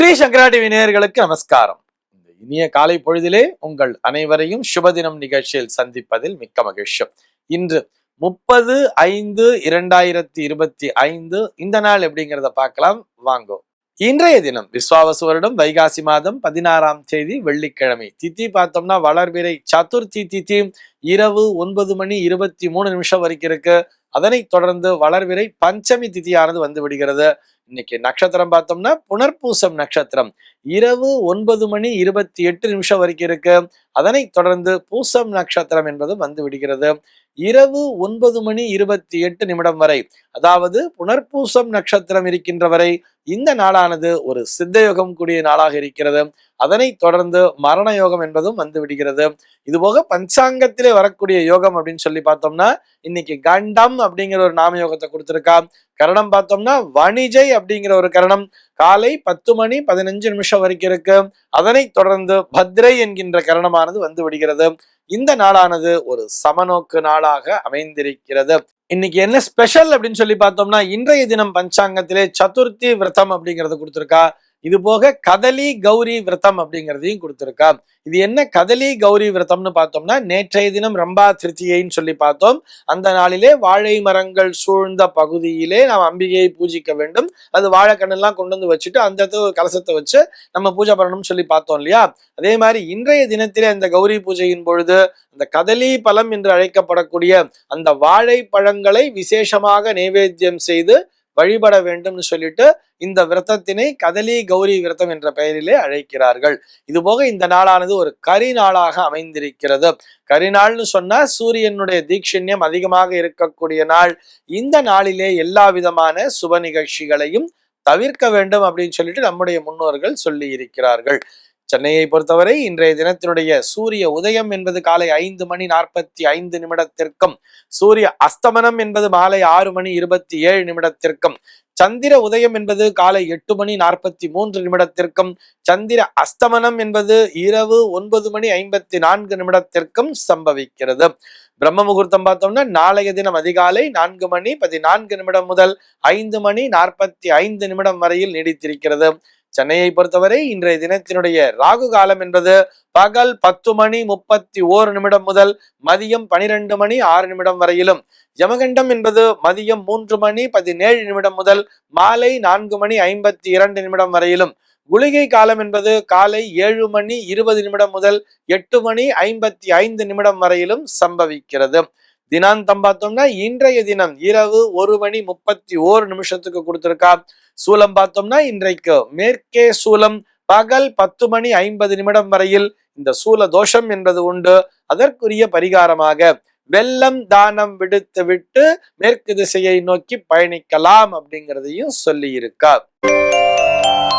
ஸ்ரீ சங்கரா TV நேயர்களுக்கு நமஸ்காரம். இந்த இனிய காலை பொழுதிலே உங்கள் அனைவரையும் சுபதினம் நிகழ்ச்சியில் சந்திப்பதில் மிக்க மகிழ்ச்சி. இன்று முப்பது ஐந்து இரண்டாயிரத்தி இருபத்தி ஐந்து இந்த நாள் எப்படிங்கிறத பார்க்கலாம். வாங்கோ. இன்றைய தினம் விஸ்வாவசு வருடம் வைகாசி மாதம் பதினாறாம் தேதி வெள்ளிக்கிழமை. தித்தி பார்த்தோம்னா வளர்பிறை சதுர்த்தி தித்தி இரவு ஒன்பது மணி இருபத்தி மூணு நிமிஷம் வரைக்கும் இருக்கு. அதனைத் தொடர்ந்து வளர்விரை பஞ்சமி திதியானது வந்து விடுகிறது. இன்னைக்கு நட்சத்திரம் பார்த்தோம்னா புனர்பூசம் நட்சத்திரம். இரவு ஒன்பது மணி இருபத்தி எட்டு நிமிஷம் வரைக்கும் இருக்கு. அதனை தொடர்ந்து பூசம் நட்சத்திரம் என்பது வந்து விடுகிறது. இரவு ஒன்பது மணி இருபத்தி எட்டு நிமிடம் வரை அதாவது புனர்பூசம் நட்சத்திரம் இருக்கின்ற வரை இந்த நாளானது ஒரு சித்த யோகம் கூடிய நாளாக இருக்கிறது. அதனை தொடர்ந்து மரண யோகம் என்பதும் வந்து விடுகிறது. இதுபோக பஞ்சாங்கத்திலே வரக்கூடிய யோகம் அப்படின்னு சொல்லி பார்த்தோம்னா இன்னைக்கு கண்டம் அப்படிங்கிற ஒரு நாம யோகத்தை கொடுத்திருக்கா கரணம் பார்த்தோம்னா வணிஜை அப்படிங்கிற ஒரு கரணம். காலை பத்து மணி பதினஞ்சு நிமிஷம் வரைக்கும் இருக்கு. அதனை தொடர்ந்து பத்ரை என்கின்ற கரணமானது வந்து விடுகிறது. இந்த நாளானது ஒரு சமநோக்கு நாளாக அமைந்திருக்கிறது. இன்னைக்கு என்ன ஸ்பெஷல் அப்படின்னு சொல்லி பார்த்தோம்னா இன்றைய தினம் பஞ்சாங்கத்திலே சதுர்த்தி விரதம் அப்படிங்கறது கொடுத்துருக்கா. இது போக கதலி கௌரி விரதம் அப்படிங்கிறதையும் கொடுத்துருக்கா. இது என்ன கதலி கௌரி விரதம்னு பார்த்தோம்னா நேற்றைய தினம் ரம்பா திருத்தியைன்னு சொல்லி பார்த்தோம். அந்த நாளிலே வாழை மரங்கள் சூழ்ந்த பகுதியிலே நாம் அம்பிகையை பூஜிக்க வேண்டும். அது வாழைக்கண்ணெல்லாம் கொண்டு வந்து வச்சுட்டு அந்த ஒரு கலசத்தை வச்சு நம்ம பூஜை பண்ணணும்னு சொல்லி பார்த்தோம் இல்லையா? அதே மாதிரி இன்றைய தினத்திலே அந்த கௌரி பூஜையின் பொழுது அந்த கதலி பழம் என்று அழைக்கப்படக்கூடிய அந்த வாழை பழங்களை விசேஷமாக நைவேத்தியம் செய்து வழிபட வேண்டும்னு சொல்லிட்டு இந்த விரதத்தினை கதலி கௌரி விரதம் என்ற பெயரிலே அழைக்கிறார்கள். இது போக இந்த நாளானது ஒரு கரி நாளாக அமைந்திருக்கிறது. கரிநாள்னு சொன்னா சூரியனுடைய தீட்சண்யம் அதிகமாக இருக்கக்கூடிய நாள். இந்த நாளிலே எல்லா விதமான சுப நிகழ்ச்சிகளையும் தவிர்க்க வேண்டும் அப்படின்னு சொல்லிட்டு நம்முடைய முன்னோர்கள் சொல்லி இருக்கிறார்கள் சென்னையை பொறுத்தவரை இன்றைய தினத்தினுடைய சூரிய உதயம் என்பது காலை ஐந்து மணி நாற்பத்தி ஐந்து நிமிடத்திற்கும் சூரிய அஸ்தமனம் என்பது மாலை ஆறு மணி இருபத்தி ஏழு நிமிடத்திற்கும் சந்திர உதயம் என்பது காலை எட்டு மணி நாற்பத்தி மூன்று நிமிடத்திற்கும் சந்திர அஸ்தமனம் என்பது இரவு ஒன்பது மணி ஐம்பத்தி நான்கு நிமிடத்திற்கும் சம்பவிக்கிறது. பிரம்ம முகூர்த்தம் பார்த்தோம்னா நாளைய தினம் அதிகாலை நான்கு மணி பதினான்கு நிமிடம் முதல் ஐந்து மணி நாற்பத்தி ஐந்து நிமிடம் வரையில் நீடித்திருக்கிறது. சென்னையை பொறுத்தவரை இன்றைய தினத்தினுடைய ராகு காலம் என்பது பகல் பத்து மணி முப்பத்தி ஓரு நிமிடம் முதல் மதியம் பனிரெண்டு மணி ஆறு நிமிடம் வரையிலும். யமகண்டம் என்பது மதியம் மூன்று மணி பதினேழு நிமிடம் முதல் மாலை நான்கு மணி ஐம்பத்தி இரண்டு நிமிடம் வரையிலும். குளிகை காலம் என்பது காலை ஏழு மணி இருபது நிமிடம் முதல் எட்டு மணி ஐம்பத்தி ஐந்து நிமிடம் வரையிலும் சம்பவிக்கிறது. தினாந்தம் பார்த்தோம்னா இன்றைய தினம் இரவு ஒரு மணி முப்பத்தி ஓரு நிமிஷத்துக்கு கொடுத்திருக்கா. சூலம் பார்த்தோம்னா இன்றைக்கு மேற்கே சூலம் பகல் பத்து மணி ஐம்பது நிமிடம் வரையில் இந்த சூல தோஷம் என்பது உண்டு. அதற்குரிய பரிகாரமாக வெள்ளம் தானம் விடுத்து விட்டு மேற்கு திசையை நோக்கி பயணிக்கலாம் அப்படிங்கிறதையும் சொல்லி இருக்கா